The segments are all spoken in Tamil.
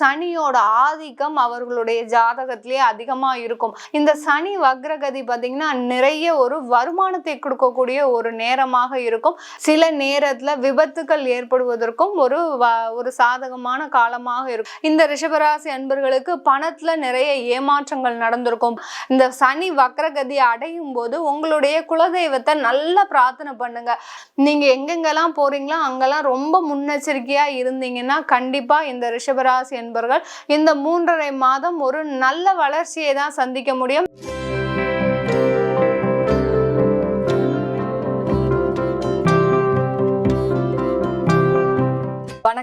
சனியோட ஆதிக்கம் அவர்களுடைய ஜாதகத்திலேயே அதிகமா இருக்கும். இந்த சனி வக்ரகதி பார்த்தீங்கன்னா நிறைய ஒரு வருமானத்தை கொடுக்கக்கூடிய ஒரு நேரமாக இருக்கும். சில நேரத்துல விபத்துகள் ஏற்படுவதற்கும் ஒரு ஒரு சாதகமான காலமாக இருக்கும். இந்த ரிஷபராசி அன்பர்களுக்கு பணத்துல நிறைய ஏமாற்றங்கள் நடந்திருக்கும். இந்த சனி வக்ரகதி அடையும் போது உங்களுடைய குலதெய்வத்தை நல்லா பிரார்த்தனை பண்ணுங்க. நீங்க எங்கெங்கெல்லாம் போறீங்களோ அங்கெல்லாம் ரொம்ப முன்னெச்சரிக்கையா இருந்தீங்கன்னா கண்டிப்பா இந்த ரிஷபராசி என்பவர்கள் இந்த மூன்றரை மாதம் ஒரு நல்ல வளர்ச்சியை தான் சந்திக்க முடியும்.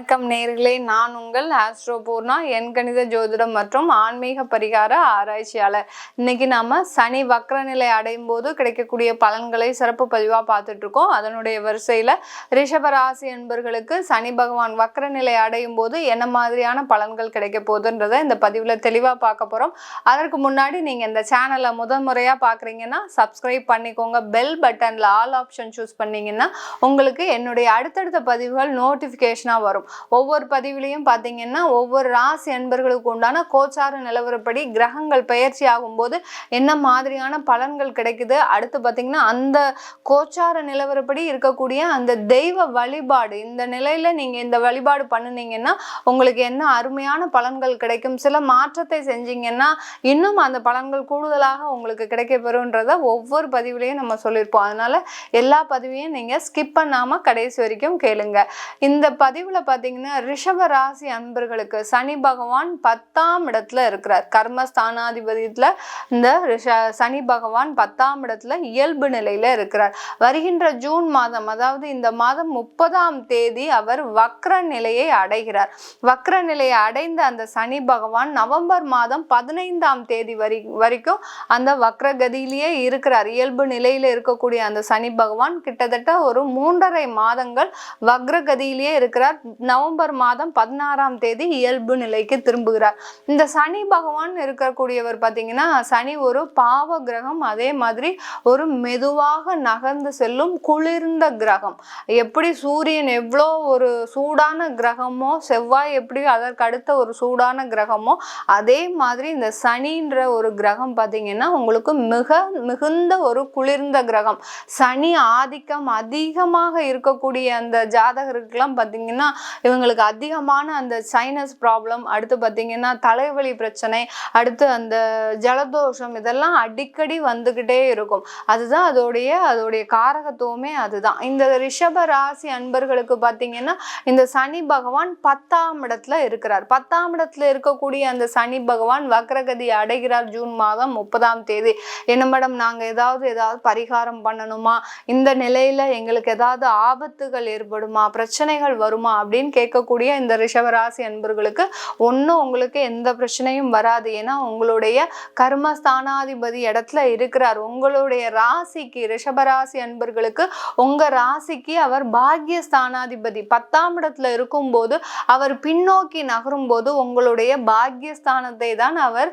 வணக்கம் நேர்களே. நான் உங்கள் ஆஸ்ட்ரோ பூர்ணா எண்கணித ஜோதிடம் மற்றும் ஆன்மீக பரிகார ஆராய்ச்சியாளர். இன்னைக்கு நாம சனி வக்ரநிலை அடையும் போது கிடைக்கக்கூடிய பலன்களை சிறப்பு பதிவாக பார்த்துட்டு இருக்கோம். அதனுடைய வரிசையில ரிஷபராசி என்பர்களுக்கு சனி பகவான் வக்ரநிலை அடையும் போது என்ன மாதிரியான பலன்கள் கிடைக்க போகுதுன்றதை இந்த பதிவில் தெளிவாக பார்க்க போறோம். அதற்கு முன்னாடி நீங்க இந்த சேனலை முதல் முறையாக பார்க்குறீங்கன்னா சப்ஸ்கிரைப் பண்ணிக்கோங்க. பெல் பட்டன்ல ஆல் ஆப்ஷன் சூஸ் பண்ணீங்கன்னா உங்களுக்கு என்னுடைய அடுத்தடுத்த பதிவுகள் நோட்டிஃபிகேஷனாக வரும். ஒவ்வொரு பதிவிலையும் பார்த்தீங்கன்னா ஒவ்வொரு ராசி அன்பர்களுக்கு உண்டான கோச்சார நிலவரப்படி கிரகங்கள் பயிற்சி ஆகும்போது என்ன மாதிரியான பலன்கள் கிடைக்குது? அடுத்து பார்த்தீங்கன்னா அந்த கோச்சார நிலவரப்படி இருக்கக்கூடிய அந்த தெய்வ வழிபாடு இந்த நிலையில நீங்க இந்த வழிபாடு பண்ணுனீங்கன்னா உங்களுக்கு என்ன அருமையான பலன்கள் கிடைக்கும்? சில மாற்றத்தை செஞ்சீங்கன்னா இன்னும் அந்த பலன்கள் கூடுதலாக உங்களுக்கு கிடைக்க ஒவ்வொரு பதிவுலையும் நம்ம சொல்லியிருப்போம். அதனால எல்லா பதிவையும் நீங்க ஸ்கிப் பண்ணாம கடைசி வரைக்கும் கேளுங்க. இந்த பதிவுல பார்த்தீங்கன்னா ரிஷப ராசி அன்பர்களுக்கு சனி பகவான் பத்தாம் இடத்துல இருக்கிறார். கர்மஸ்தானாதிபதியத்தில் இந்த ரிஷ சனி பகவான் பத்தாம் இடத்துல இயல்பு நிலையில் இருக்கிறார். வருகின்ற ஜூன் மாதம் அதாவது இந்த மாதம் முப்பதாம் தேதி அவர் வக்ர நிலையை அடைகிறார். வக்ர நிலையை அடைந்த அந்த சனி பகவான் நவம்பர் மாதம் பதினைந்தாம் தேதி வரி வரைக்கும் அந்த வக்ரகதியிலேயே இருக்கிறார். இயல்பு நிலையில் இருக்கக்கூடிய அந்த சனி பகவான் கிட்டத்தட்ட ஒரு மூன்றரை மாதங்கள் வக்ரகதியிலேயே இருக்கிறார். நவம்பர் மாதம் பதினாறாம் தேதி இயல்பு நிலைக்கு திரும்புகிறார். இந்த சனி பகவான் இருக்கக்கூடியவர் பார்த்தீங்கன்னா சனி ஒரு பாவ கிரகம் அதே மாதிரி ஒரு மெதுவாக நகர்ந்து செல்லும் குளிர்ந்த கிரகம். எப்படி சூரியன் எவ்வளோ ஒரு சூடான கிரகமோ செவ்வாய் எப்படி அதற்கு அடுத்த ஒரு சூடான கிரகமோ அதே மாதிரி இந்த சனின்ற ஒரு கிரகம் பார்த்தீங்கன்னா உங்களுக்கு மிக மிகுந்த ஒரு குளிர்ந்த கிரகம். சனி ஆதிக்கம் அதிகமாக இருக்கக்கூடிய அந்த ஜாதகருக்கெல்லாம் பார்த்தீங்கன்னா இவங்களுக்கு அதிகமான அந்த சைனஸ் ப்ராப்ளம் அடுத்து பார்த்தீங்கன்னா தலைவலி பிரச்சனை அடுத்து அந்த ஜலதோஷம் இதெல்லாம் அடிக்கடி வந்துக்கிட்டே இருக்கும். அதுதான் அதோடைய அதோடைய காரகத்துவமே அதுதான். இந்த ரிஷப ராசி அன்பர்களுக்கு பார்த்தீங்கன்னா இந்த சனி பகவான் பத்தாம் இடத்துல இருக்கிறார். பத்தாம் இடத்துல இருக்கக்கூடிய அந்த சனி பகவான் வக்ரகதி அடைகிறார் ஜூன் மாதம் முப்பதாம் தேதி. என்ன மேடம் நாங்கள் ஏதாவது ஏதாவது பரிகாரம் பண்ணணுமா? இந்த நிலையில எங்களுக்கு ஏதாவது ஆபத்துகள் ஏற்படுமா? பிரச்சனைகள் வருமா? அப்படின்னு கேட்கக்கூடிய இந்த ரிஷபராசி அன்பர்களுக்கு ஒன்றும் உங்களுக்கு எந்த பிரச்சனையும் வராது. ஏன்னா உங்களுடைய கர்மஸ்தானாதிபதி இடத்துல இருக்கிறார். உங்களுடைய ராசிக்கு ரிஷபராசி அன்பர்களுக்கு உங்க ராசிக்கு அவர் பாக்யஸ்தானாதிபதி. பத்தாம் இடத்துல இருக்கும்போது அவர் பின்னோக்கி நகரும் போது உங்களுடைய பாக்யஸ்தானத்தை தான் அவர்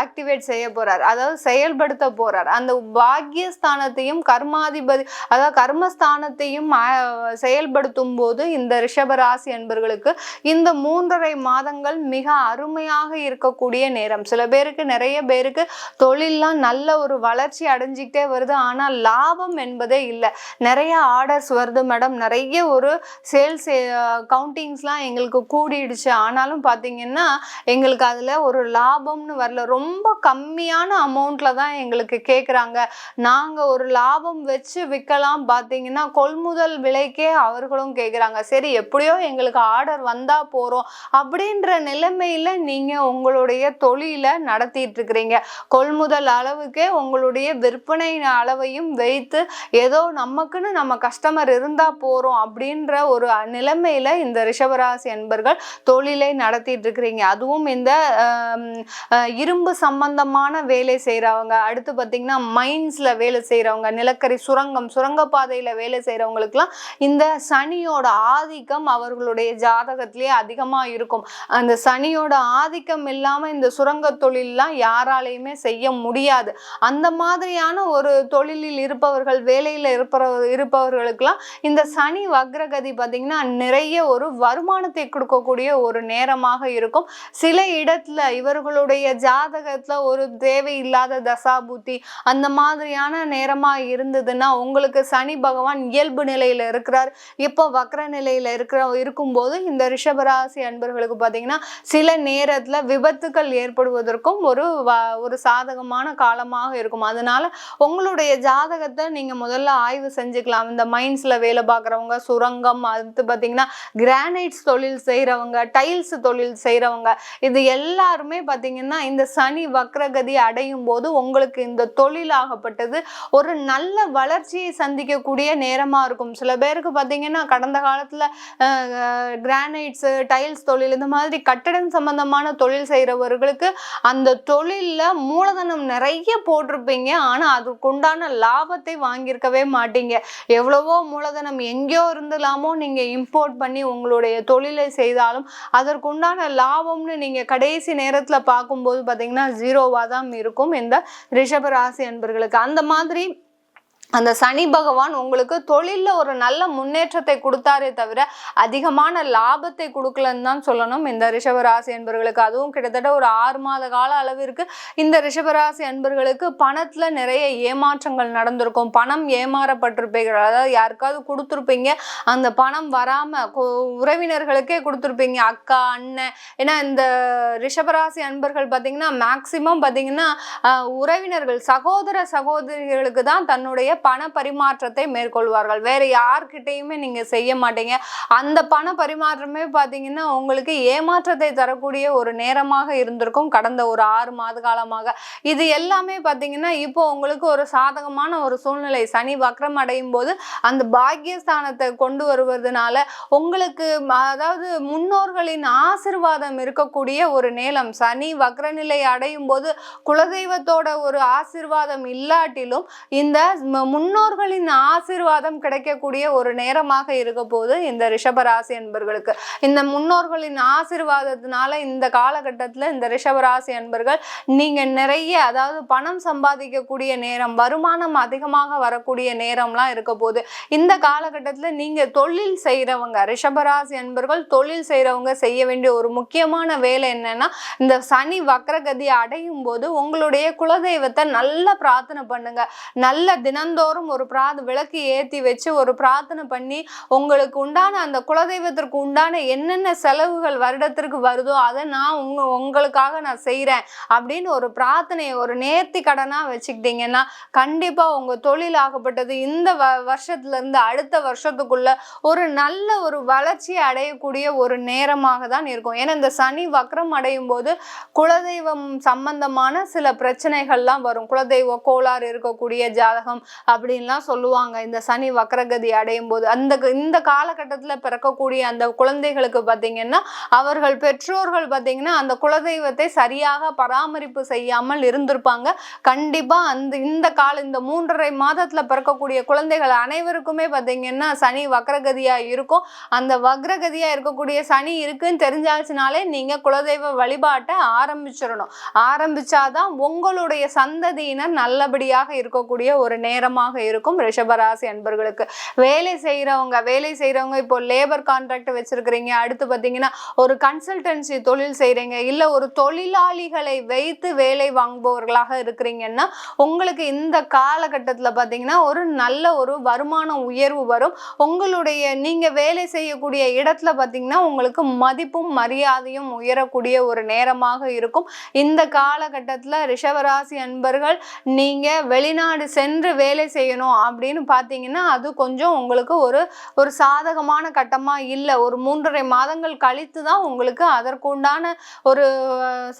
ஆக்டிவேட் செய்ய போகிறார் அதாவது செயல்படுத்த போகிறார் அந்த பாக்யஸ்தானத்தையும் கர்மாதிபதி அதாவது கர்மஸ்தானத்தையும் செயல்படுத்தும் போது இந்த ரிஷபராசி அன்பர்களுக்கு இந்த மூன்றரை மாதங்கள் மிக அருமையாக இருக்கக்கூடிய நேரம். சில பேருக்கு நிறைய பேருக்கு தொழிலெலாம் நல்ல ஒரு வளர்ச்சி அடைஞ்சிக்கிட்டே வருது. ஆனால் லாபம் என்பதே இல்லை. நிறைய ஆர்டர்ஸ் வருது மேடம் நிறைய ஒரு சேல்ஸ் கவுண்டிங்ஸ்லாம் எங்களுக்கு கூடிடுச்சு. ஆனாலும் பார்த்தீங்கன்னா எங்களுக்கு அதில் ஒரு லாபம்னு வரல. ரொம்ப கம்மியான அமௌண்ட்டில் தான் எங்களுக்கு கேட்குறாங்க நாங்கள் ஒரு லாபம் வச்சு விற்கலாம் பார்த்தீங்கன்னா கொள்முதல் விலைக்கே அவர்களும் கேட்குறாங்க சரி எப்படியோ எங்களுக்கு ஆர்டர் வந்தால் போகிறோம் அப்படின்ற நிலைமையில் நீங்கள் உங்களுடைய தொழிலை நடத்திட்டு இருக்கிறீங்க. கொள்முதல் அளவுக்கே உங்களுடைய விற்பனை அளவையும் வைத்து ஏதோ நமக்குன்னு நம்ம கஸ்டமர் இருந்தால் போகிறோம் அப்படின்ற ஒரு நிலைமையில் இந்த ரிஷபராசி என்பர்கள் தொழிலை நடத்திட்டு இருக்கிறீங்க. அதுவும் இந்த இரும்பு சம்பந்தமான வேலை செய்கிறவங்க அடுத்து பார்த்தீங்கன்னா மைன்ஸில் வேலை செய்கிறவங்க நிலக்கரி சுரங்கம் சுரங்கப்பாதையில் வேலை செய்கிறவங்களுக்குலாம் இந்த சனியோட ஆதிக்கம் ஆதிக்கம் அவர்களுடைய ஜாதகத்திலேயே அதிகமா இருக்கும். அந்த சனியோட ஆதிக்கம் இல்லாம இந்த சுரங்க தொழில்லாம் யாராலையுமே செய்ய முடியாது. அந்த மாதிரியான ஒரு தொழிலில் இருப்பவர்கள் வேலையில இருப்ப இருப்பவர்களுக்கெல்லாம் இந்த சனி வக்ரகதி பார்த்தீங்கன்னா நிறைய ஒரு வருமானத்தை கொடுக்கக்கூடிய ஒரு நேரமாக இருக்கும். சில இடத்துல இவர்களுடைய ஜாதகத்துல ஒரு தேவையில்லாத தசாபூத்தி அந்த மாதிரியான நேரமா இருந்ததுன்னா உங்களுக்கு சனி பகவான் இயல்பு நிலையில இருக்கிறார். இப்போ வக்ர நிலையில இருக்கிற இருக்கும்போது இந்த ரிஷபராசி அன்பர்களுக்கு பார்த்தீங்கன்னா சில நேரத்தில் விபத்துக்கள் ஏற்படுவதற்கும் ஒரு ஒரு சாதகமான காலமாக இருக்கும். அதனால உங்களுடைய ஜாதகத்தை நீங்கள் முதல்ல ஆய்வு செஞ்சுக்கலாம். இந்த மைண்ட்ஸில் வேலை பார்க்குறவங்க சுரங்கம் அடுத்து பார்த்தீங்கன்னா கிரானைட்ஸ் தொழில் செய்கிறவங்க டைல்ஸ் தொழில் செய்கிறவங்க இது எல்லாருமே பார்த்தீங்கன்னா இந்த சனி வக்ரகதி அடையும் போது உங்களுக்கு இந்த தொழிலாகப்பட்டது ஒரு நல்ல வளர்ச்சியை சந்திக்கக்கூடிய நேரமாக இருக்கும். சில பேருக்கு பார்த்தீங்கன்னா கடந்த காலத்தில் கிரானைட்ஸு டைல்ஸ் தொழில் இந்த மாதிரி கட்டடம் சம்பந்தமான தொழில் செய்கிறவர்களுக்கு அந்த தொழிலில் மூலதனம் நிறைய போட்டிருப்பீங்க. ஆனால் அதுக்குண்டான லாபத்தை வாங்கியிருக்கவே மாட்டீங்க. எவ்வளவோ மூலதனம் எங்கேயோ இருந்தலாமோ நீங்கள் இம்போர்ட் பண்ணி உங்களுடைய தொழிலை செய்தாலும் அதற்குண்டான லாபம்னு நீங்கள் கடைசி நேரத்தில் பார்க்கும்போது பார்த்தீங்கன்னா ஜீரோவாக தான் இருக்கும். இந்த ரிஷபராசி அன்பர்களுக்கு. அந்த மாதிரி அந்த சனி பகவான் உங்களுக்கு தொழிலில் ஒரு நல்ல முன்னேற்றத்தை கொடுத்தாரே தவிர அதிகமான லாபத்தை கொடுக்கலன்னு தான் சொல்லணும். இந்த ரிஷபராசி அன்பர்களுக்கு அதுவும் கிட்டத்தட்ட ஒரு ஆறு மாத கால அளவிற்கு இந்த ரிஷபராசி அன்பர்களுக்கு பணத்தில் நிறைய ஏமாற்றங்கள் நடந்திருக்கும். பணம் ஏமாறப்பட்டிருப்பீங்க அதாவது யாருக்காவது கொடுத்துருப்பீங்க. அந்த பணம் வராமல் உறவினர்களுக்கே கொடுத்துருப்பீங்க. அக்கா அண்ணன். ஏன்னா இந்த ரிஷபராசி அன்பர்கள் பார்த்தீங்கன்னா மேக்சிமம் பார்த்தீங்கன்னா உறவினர்கள் சகோதர சகோதரிகளுக்கு தான் தன்னுடைய பண பரிமாற்றத்தை மேற்கொள்வார்கள். வேற யார்கிட்டயுமே நீங்க செய்ய மாட்டீங்க. அந்த பண பரிமாற்றமே பார்த்தீங்கன்னா உங்களுக்கு ஏமாற்றத்தை தரக்கூடிய ஒரு நேரமாக இருந்திருக்கும் கடந்த ஒரு ஆறு மாத காலமாக. இது எல்லாமே பார்த்தீங்கன்னா இப்போ உங்களுக்கு ஒரு சாதகமான ஒரு சூழ்நிலை. சனி வக்ரம் அடையும் போது அந்த பாக்கியஸ்தானத்தை கொண்டு வருவதனால உங்களுக்கு அதாவது முன்னோர்களின் ஆசிர்வாதம் இருக்கக்கூடிய ஒரு நேலம் சனி வக்ரநிலை அடையும் போது குலதெய்வத்தோட ஒரு ஆசிர்வாதம் இல்லாட்டிலும் இந்த முன்னோர்களின் ஆசிர்வாதம் கிடைக்கக்கூடிய ஒரு நேரமாக இருக்க போது இந்த ரிஷபராசி அன்பர்களுக்கு. இந்த முன்னோர்களின் ஆசிர்வாதத்தினால இந்த காலகட்டத்தில் இந்த ரிஷபராசி அன்பர்கள் நீங்கள் நிறைய அதாவது பணம் சம்பாதிக்கக்கூடிய நேரம் வருமானம் அதிகமாக வரக்கூடிய நேரம்லாம் இருக்க போகுது இந்த காலகட்டத்தில் நீங்கள் தொழில் செய்கிறவங்க ரிஷபராசி அன்பர்கள் தொழில் செய்கிறவங்க செய்ய வேண்டிய ஒரு முக்கியமான வேலை என்னன்னா இந்த சனி வக்ரகதி அடையும் போது உங்களுடைய குலதெய்வத்தை நல்லா பிரார்த்தனை பண்ணுங்க. நல்ல தினந்தோறும் ஒரு பிரார்த்த விளக்கு ஏற்றி வச்சு ஒரு பிரார்த்தனை பண்ணி உங்களுக்கு உண்டான அந்த குலதெய்வத்திற்கு உண்டான என்னென்ன செலவுகள் வருடத்திற்கு வருதோ அதை நான் உங்க உங்களுக்காக நான் செய்கிறேன் அப்படின்னு ஒரு பிரார்த்தனையை ஒரு நேர்த்தி கடனாக வச்சுக்கிட்டீங்கன்னா கண்டிப்பாக உங்கள் தொழில் ஆகப்பட்டது இந்த வ வருஷத்துலேருந்து அடுத்த வருஷத்துக்குள்ள ஒரு நல்ல ஒரு வளர்ச்சி அடையக்கூடிய ஒரு நேரமாக தான் இருக்கும். ஏன்னா இந்த சனி வக்ரம் அடையும் போது குலதெய்வம் சம்பந்தமான சில பிரச்சனைகள்லாம் வரும். குலதெய்வ கோளாறு இருக்கக்கூடிய ஜாதகம் அப்படின்லாம் சொல்லுவாங்க. இந்த சனி வக்ரகதி அடையும் போது அந்த இந்த காலகட்டத்தில் பிறக்கக்கூடிய அந்த குழந்தைகளுக்கு பார்த்தீங்கன்னா அவர்கள் பெற்றோர்கள் பார்த்தீங்கன்னா அந்த குலதெய்வத்தை சரியாக பராமரிப்பு செய்யாமல் இருந்திருப்பாங்க. கண்டிப்பாக அந்த இந்த கால இந்த மூன்றரை மாதத்தில் பிறக்கக்கூடிய குழந்தைகள் அனைவருக்குமே பார்த்தீங்கன்னா சனி வக்ரகதியா இருக்கும். அந்த வக்ரகதியாக இருக்கக்கூடிய சனி இருக்குன்னு தெரிஞ்சாச்சுனாலே நீங்கள் குலதெய்வ வழிபாட்டை ஆரம்பிச்சிடணும். ஆரம்பிச்சாதான் உங்களுடைய சந்ததியினர் நல்லபடியாக இருக்கக்கூடிய ஒரு நேரமாக இருக்கும். ரிஷபராசி அன்பர்களுக்கு வேலை செய்கிறவங்க வேலை செய்கிறவங்க இப்போ லேபர் கான்ட்ராக்ட் வச்சிருக்கிறீங்க. அடுத்து பார்த்தீங்கன்னா ஒரு கன்சல்டன்சி தொழில் செய்கிறீங்க இல்ல ஒரு தொழிலாளிகளை வைத்து வேலை வாங்குபவர்களாக இருக்கிறீங்கன்னா உங்களுக்கு இந்த காலகட்டத்துல பார்த்தீங்கன்னா ஒரு நல்ல ஒரு வருமான உயர்வு வரும். உங்களுடைய நீங்க வேலை செய்யக்கூடிய இடத்துல பார்த்தீங்கன்னா உங்களுக்கு மதிப்பும் மரியாதையும் உயரக்கூடிய ஒரு நேரமாக இருக்கும். இந்த காலகட்டத்துல ரிஷவராசி அன்பர்கள் நீங்க வெளிநாடு சென்று வேலை வேலை செய்யணும் அப்படின்னு பார்த்தீங்கன்னா அது கொஞ்சம் உங்களுக்கு ஒரு ஒரு சாதகமான கட்டமா இல்லை. ஒரு மூன்றரை மாதங்கள் கழித்து தான் உங்களுக்கு அதற்குண்டான ஒரு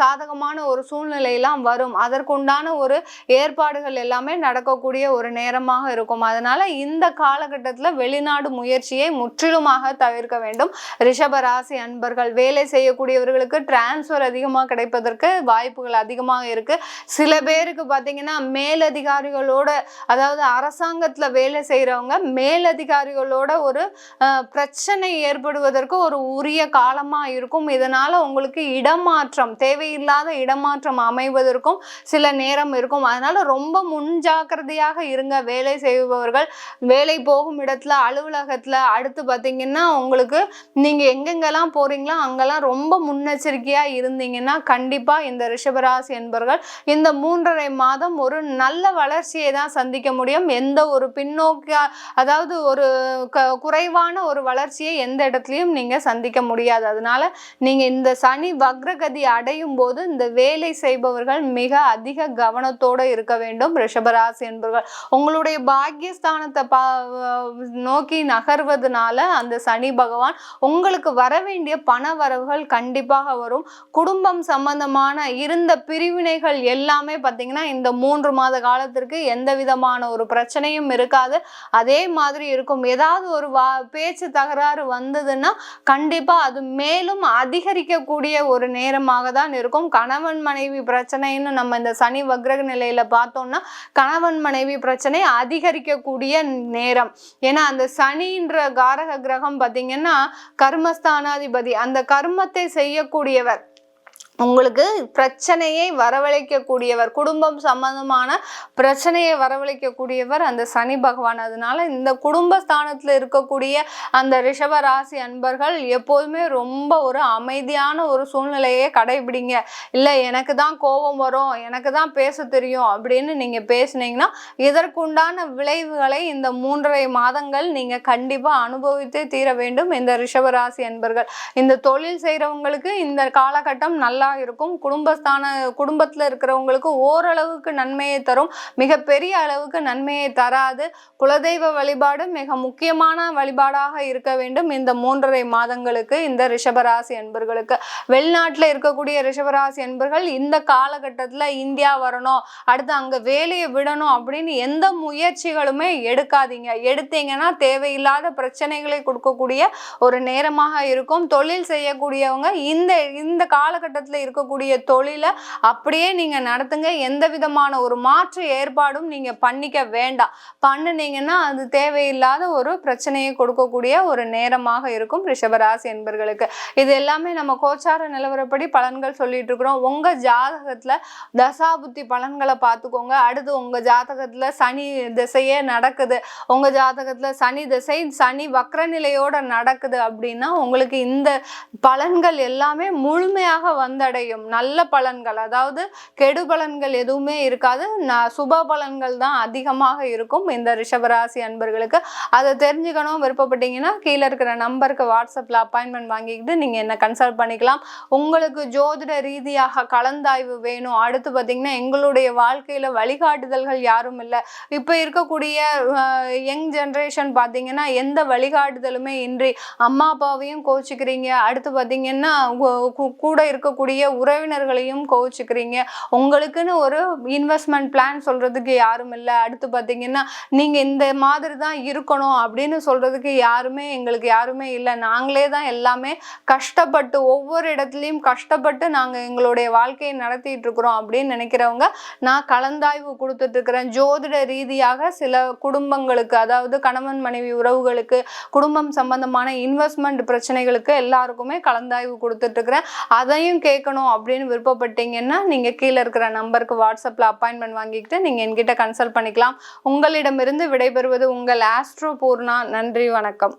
சாதகமான ஒரு சூழ்நிலையெல்லாம் வரும். அதற்குண்டான ஒரு ஏற்பாடுகள் எல்லாமே நடக்கக்கூடிய ஒரு நேரமாக இருக்கும். அதனால இந்த காலகட்டத்தில் வெளிநாடு முயற்சியை முற்றிலுமாக தவிர்க்க வேண்டும். ரிஷபராசி அன்பர்கள் வேலை செய்யக்கூடியவர்களுக்கு டிரான்ஸ்ஃபர் அதிகமாக கிடைப்பதற்கு வாய்ப்புகள் அதிகமாக இருக்கு. சில பேருக்கு பார்த்தீங்கன்னா மேலதிகாரிகளோட அதாவது அதாவது அரசாங்கத்துல வேலை செய்யறவங்க மேலதிகாரிகளோட ஒரு பிரச்சனை ஏற்படுவதற்கு ஒரு உரிய காலமா இருக்கும். இதனால உங்களுக்கு இடமாற்றம் தேவையில்லாத இடமாற்றம் அமைவதற்கும் சில நேரம் இருக்கும். அதனால ரொம்ப முன்ஜாக்கிரதையாக இருங்க. வேலை செய்பவர்கள் வேலை போகும் இடத்துல அலுவலகத்துல அடுத்து பார்த்தீங்கன்னா உங்களுக்கு நீங்க எங்கெங்கெல்லாம் போறீங்களோ அங்கெல்லாம் ரொம்ப முன்னெச்சரிக்கையா இருந்தீங்கன்னா கண்டிப்பா இந்த ரிஷபராசி என்பவர்கள் இந்த மூன்றரை மாதம் ஒரு நல்ல வளர்ச்சியை தான் சந்திக்க முடியும். எந்த ஒரு பின்னோக்கிய அதாவது ஒரு க குறைவான ஒரு வளர்ச்சியை எந்த இடத்துலையும் நீங்கள் சந்திக்க முடியாது. அதனால நீங்கள் இந்த சனி வக்ரகதி அடையும் போது இந்த வேலை செய்பவர்கள் மிக அதிக கவனத்தோடு இருக்க வேண்டும். ரிஷபராசி என்பவர்கள் உங்களுடைய பாக்கியஸ்தானத்தை பா நோக்கி நகர்வதனால அந்த சனி பகவான் உங்களுக்கு வர வேண்டிய பண வரவுகள் கண்டிப்பாக வரும். குடும்பம் சம்பந்தமான இருந்த பிரிவினைகள் எல்லாமே பார்த்தீங்கன்னா இந்த மூன்று மாத காலத்திற்கு எந்த விதமான ஒரு பிரச்சனையும் இருக்காது. அதே மாதிரி இருக்கும். ஏதாவது ஒரு வா பேச்சு தகராறு வந்ததுன்னா கண்டிப்பாக அது மேலும் அதிகரிக்கக்கூடிய ஒரு நேரமாக தான் இருக்கும். கணவன் மனைவி பிரச்சனைன்னு நம்ம இந்த சனி வக்ரக நிலையில் பார்த்தோம்னா கணவன் மனைவி பிரச்சனை அதிகரிக்கக்கூடிய நேரம். ஏன்னா அந்த சனின்ற காரக கிரகம் பார்த்தீங்கன்னா கர்மஸ்தானாதிபதி. அந்த கர்மத்தை செய்யக்கூடியவர். உங்களுக்கு பிரச்சனையை வரவழைக்கக்கூடியவர் குடும்பம் சம்பந்தமான பிரச்சனையை வரவழைக்கக்கூடியவர் அந்த சனி பகவான். அதனால இந்த குடும்பஸ்தானத்துல இருக்கக்கூடிய அந்த ரிஷப ராசி அன்பர்கள் எப்போதுமே ரொம்ப ஒரு அமைதியான ஒரு சூழ்நிலையை கடைபிடிங்க. இல்லை எனக்கு தான் கோபம் வரும் எனக்கு தான் பேச தெரியும் அப்படின்னு நீங்கள் பேசுனீங்கன்னா இதற்குண்டான விளைவுகளை இந்த மூன்றரை மாதங்கள் நீங்கள் கண்டிப்பாக அனுபவித்தே தீர வேண்டும் இந்த ரிஷப ராசி அன்பர்கள். இந்த தொழில் செய்கிறவங்களுக்கு இந்த காலகட்டம் நல்லா இருக்கும். குடும்பஸ்தான குடும்பத்தில் இருக்கிறவங்களுக்கு ஓரளவுக்கு நன்மையை தரும். மிகப்பெரிய அளவுக்கு நன்மையை தராது. குலதெய்வ வழிபாடு மிக முக்கியமான வழிபாடாக இருக்க வேண்டும். இந்த மூன்றரை மாதங்களுக்கு இந்த ரிஷபராசி அன்பர்களுக்கு. வெளிநாட்டில் இருக்கக்கூடிய ரிஷபராசி அன்பர்கள் இந்த காலகட்டத்தில் இந்தியா வரணும். அடுத்து அங்கே வேலையை விடணும் அப்படின்னு எந்த முயற்சிகளுமே எடுக்காதீங்க. எடுத்தீங்கன்னா தேவையில்லாத பிரச்சனைகளை கொடுக்கக்கூடிய ஒரு நேரமாக இருக்கும். தொழில் செய்யக்கூடியவங்க இந்த இந்த காலகட்டத்தில் இருக்கக்கூடிய தொழிலை அப்படியே நீங்க நடத்துங்க. எந்த விதமான ஒரு மாற்று ஏற்பாடும் நீங்க பண்ணிக்க வேண்டாம். பண்ணுனீங்கன்னா அது தேவையில்லாத ஒரு பிரச்சனையை கொடுக்கக்கூடிய ஒரு நேரமாக இருக்கும் ரிஷபராசி என்பர்களுக்கு. இது எல்லாமே நம்ம கோச்சார நிலவரப்படி பலன்கள் சொல்லிட்டு இருக்கிறோம். உங்க ஜாதகத்துல தசாபுத்தி பலன்களை பார்த்துக்கோங்க. அடுத்து உங்க ஜாதகத்துல சனி திசையே நடக்குது. உங்க ஜாதகத்துல சனி திசை சனி வக்ர நிலையோட நடக்குது அப்படின்னா உங்களுக்கு இந்த பலன்கள் எல்லாமே முழுமையாக வந்தடையும் நல்ல பலன்கள் அதாவது கெடு பலன்கள் எதுவுமே இருக்காது. சுப பலன்கள் தான் அதிகமாக இருக்கும் இந்த ரிஷபராசி அன்பர்களுக்கு. அதை தெரிஞ்சுக்கணும் விருப்பப்பட்டீங்கன்னா கீழே இருக்கிற நம்பருக்கு வாட்ஸ்அப்பில் அப்பாயின்மெண்ட் வாங்கிக்கிட்டு நீங்கள் என்ன கன்சல்ட் பண்ணிக்கலாம். உங்களுக்கு ஜோதிட ரீதியாக கலந்தாய்வு வேணும். அடுத்து பார்த்தீங்கன்னா எங்களுடைய வாழ்க்கையில் வழிகாட்டுதல்கள் யாரும் இல்லை. இப்போ இருக்கக்கூடிய யங் ஜென்ரேஷன் பார்த்தீங்கன்னா எந்த வழிகாட்டுதலுமே இன்றி அம்மா அப்பாவையும் கோச்சிக்கிறீங்க. அடுத்து பார்த்தீங்கன்னா கூட இருக்கக்கூடிய உறவினர்களையும் கோவிச்சுக்கிறீங்க. உங்களுக்குன்னு ஒரு இன்வெஸ்ட்மெண்ட் பிளான் சொல்றதுக்கு யாரும் இல்லை. அடுத்து பார்த்தீங்கன்னா நீங்கள் இந்த மாதிரி தான் இருக்கணும் அப்படின்னு சொல்றதுக்கு யாருமே எங்களுக்கு யாருமே இல்லை. நாங்களே தான் எல்லாமே கஷ்டப்பட்டு ஒவ்வொரு இடத்துலையும் கஷ்டப்பட்டு நாங்கள் எங்களுடைய வாழ்க்கையை நடத்திட்டு இருக்கிறோம் அப்படின்னு நினைக்கிறவங்க நான் கலந்தாய்வு கொடுத்துட்டு இருக்கிறேன். ஜோதிட ரீதியாக சில குடும்பங்களுக்கு அதாவது கணவன் மனைவி உறவுகளுக்கு குடும்பம் சம்பந்தமான இன்வெஸ்ட்மெண்ட் பிரச்சனைகளுக்கு எல்லாருக்குமே கலந்தாய்வு கொடுத்துட்டு இருக்கிறேன். அதையும் கேட்கணும் அப்படின்னு விருப்பப்பட்டீங்கன்னா நீங்கள் கீழே இருக்கிற நம்பருக்கு வாட்ஸ்அப்பில் அப்பாயின்மெண்ட் வாங்கிக்கிட்டு நீங்கள் என்கிட்ட கன்சல்ட் பண்ணிக்கலாம். உங்களிடமிருந்து விடைபெறுவது உங்கள் ஆஸ்ட்ரோ பூர்ணா நன்றி வணக்கம்.